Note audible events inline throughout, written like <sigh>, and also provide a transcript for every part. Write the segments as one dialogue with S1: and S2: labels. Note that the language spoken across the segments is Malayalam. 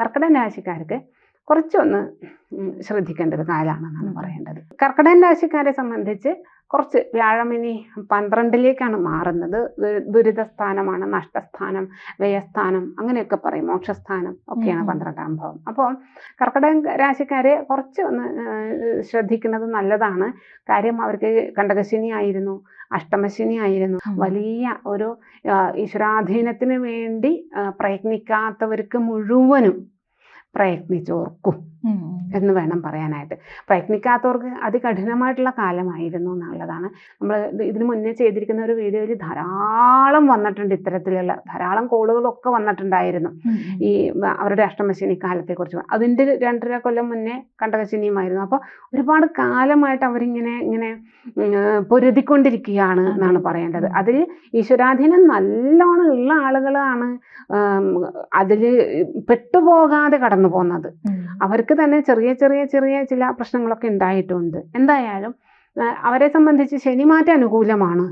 S1: കർക്കിടക രാശിക്കാർക്ക് കുറച്ചൊന്ന് ശ്രദ്ധിക്കേണ്ട ഒരു കാലമാണെന്നാണ് പറയേണ്ടത്. കർക്കിടക രാശിക്കാരെ സംബന്ധിച്ച് കുറച്ച് വ്യാഴമിനി പന്ത്രണ്ടിലേക്കാണ് മാറുന്നത്. ദുരിതസ്ഥാനമാണ് നഷ്ടസ്ഥാനം വ്യയസ്ഥാനം അങ്ങനെയൊക്കെ പറയും. മോക്ഷസ്ഥാനം ഒക്കെയാണ്. പന്ത്രണ്ടാം ഭാവം. അപ്പോൾ കർക്കിടക രാശിക്കാരെ കുറച്ച് ഒന്ന് ശ്രദ്ധിക്കുന്നത് നല്ലതാണ്. കാര്യം അവർക്ക് കണ്ടകശിനി ആയിരുന്നു അഷ്ടമശിനി ആയിരുന്നു. വലിയ ഒരു ഈശ്വരാധീനത്തിന് വേണ്ടി പ്രയത്നിക്കാത്തവർക്ക് മുഴുവനും പ്രയത്നിച്ചോർക്കും. എന്ന് വേണം പറയാനായിട്ട്. പ്രയത്നിക്കാത്തവർക്ക് അതികഠിനമായിട്ടുള്ള കാലമായിരുന്നു എന്നുള്ളതാണ്. നമ്മൾ ഇതിനു മുന്നേ ചെയ്തിരിക്കുന്ന ഒരു വീഡിയോയിൽ ധാരാളം വന്നിട്ടുണ്ട് ഇത്തരത്തിലുള്ള ധാരാളം കോളുകളൊക്കെ വന്നിട്ടുണ്ടായിരുന്നു. ഈ അവരുടെ അവരുടെ കാലത്തെ കാലത്തെക്കുറിച്ച്. അതിന്റെ രണ്ടര കൊല്ലം മുന്നേ കണ്ടകശനിയുമായിരുന്നു അപ്പോൾ ഒരുപാട് കാലമായിട്ട് അവരിങ്ങനെ ഇങ്ങനെ പൊരുതിക്കൊണ്ടിരിക്കുകയാണ് എന്നാണ് പറയേണ്ടത്. അതിൽ ഈശ്വരാധീനം നല്ലോണം ഉള്ള ആളുകളാണ് അതിൽ പെട്ടുപോകാതെ കടന്നു പോകുന്നത്
S2: ഉം.
S1: തന്നെ ചെറിയ ചെറിയ ചെറിയ ചില പ്രശ്നങ്ങളൊക്കെ ഉണ്ടായിട്ടുണ്ട്. എന്തായാലും അവരെ സംബന്ധിച്ച് ശനിമാറ്റ അനുകൂലമാണ്.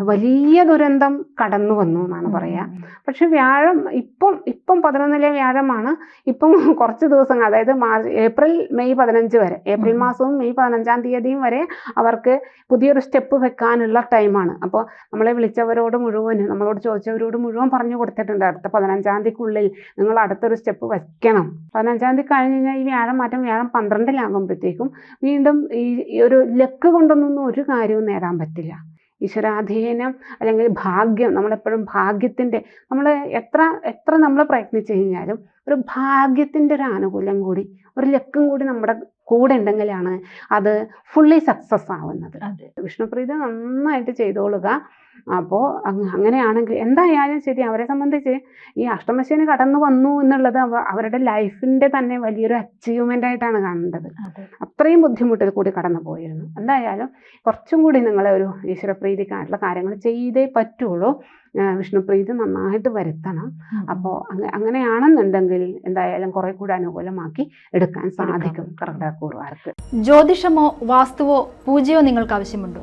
S1: വലിയ ദുരന്തം കടന്നു വന്നു എന്നാണ് പറയാ. പക്ഷെ വ്യാഴം ഇപ്പം ഇപ്പം പതിനൊന്നിലെ വ്യാഴമാണ്. ഇപ്പം <laughs> കുറച്ച് ദിവസങ്ങൾ അതായത് മാർച്ച് ഏപ്രിൽ മെയ് പതിനഞ്ച് വരെ ഏപ്രിൽ മാസവും മെയ് പതിനഞ്ചാം തീയതിയും വരെ അവർക്ക് പുതിയൊരു സ്റ്റെപ്പ് വെക്കാനുള്ള ടൈമാണ്. അപ്പോൾ നമ്മളെ വിളിച്ചവരോട് മുഴുവൻ നമ്മളോട് ചോദിച്ചവരോട് മുഴുവൻ പറഞ്ഞു കൊടുത്തിട്ടുണ്ട് അടുത്ത പതിനഞ്ചാം തീയതിക്കുള്ളിൽ നിങ്ങൾ അടുത്തൊരു സ്റ്റെപ്പ് വെക്കണം. പതിനഞ്ചാം തീയതി കഴിഞ്ഞ് കഴിഞ്ഞാൽ ഈ വ്യാഴം മാറ്റം വ്യാഴം പന്ത്രണ്ടിലാകുമ്പോഴത്തേക്കും വീണ്ടും ഈ ഒരു ലക്ക് കൊണ്ടൊന്നും ഒരു കാര്യവും നേടാൻ പറ്റില്ല. ഈശ്വരാധീനം അല്ലെങ്കിൽ ഭാഗ്യം നമ്മളെപ്പോഴും ഭാഗ്യത്തിന്റെ നമ്മൾ എത്ര എത്ര നമ്മൾ പ്രയത്നിച്ചു കഴിഞ്ഞാലും ഒരു ഭാഗ്യത്തിന്റെ ഒരു ആനുകൂല്യം കൂടി ഒരു ലക്കും കൂടി നമ്മുടെ കൂടെ ഉണ്ടെങ്കിലാണ് അത് ഫുള്ളി സക്സസ് ആവുന്നത്. വിഷ്ണുപ്രീത നന്നായിട്ട് ചെയ്തോളുക. അപ്പോൾ അങ്ങനെയാണെങ്കിൽ എന്തായാലും ശരി അവരെ സംബന്ധിച്ച് ഈ അഷ്ടമശനി കടന്നു വന്നു എന്നുള്ളത് അവരുടെ ലൈഫിന്റെ തന്നെ വലിയൊരു അച്ചീവ്മെന്റ് ആയിട്ടാണ് കാണേണ്ടത്. അത്രയും ബുദ്ധിമുട്ടിൽ കൂടി കടന്നു പോയിരുന്നു. എന്തായാലും കുറച്ചും കൂടി നിങ്ങളെ ഒരു ഈശ്വരപ്രീതിക്കായിട്ടുള്ള കാര്യങ്ങൾ ചെയ്തേ പറ്റുള്ളൂ. വിഷ്ണുപ്രീതി നന്നായിട്ട് വരുത്തണം.
S2: അപ്പോ
S1: അപ്പോൾ അങ്ങനെയാണെന്നുണ്ടെങ്കിൽ എന്തായാലും കുറെ കൂടി അനുകൂലമാക്കി എടുക്കാൻ സാധിക്കും
S2: കർക്കിടക
S1: കർക്കിടകൂറുകാർക്ക്
S2: ജ്യോതിഷമോ വാസ്തുവോ പൂജയോ നിങ്ങൾക്ക് ആവശ്യമുണ്ടോ?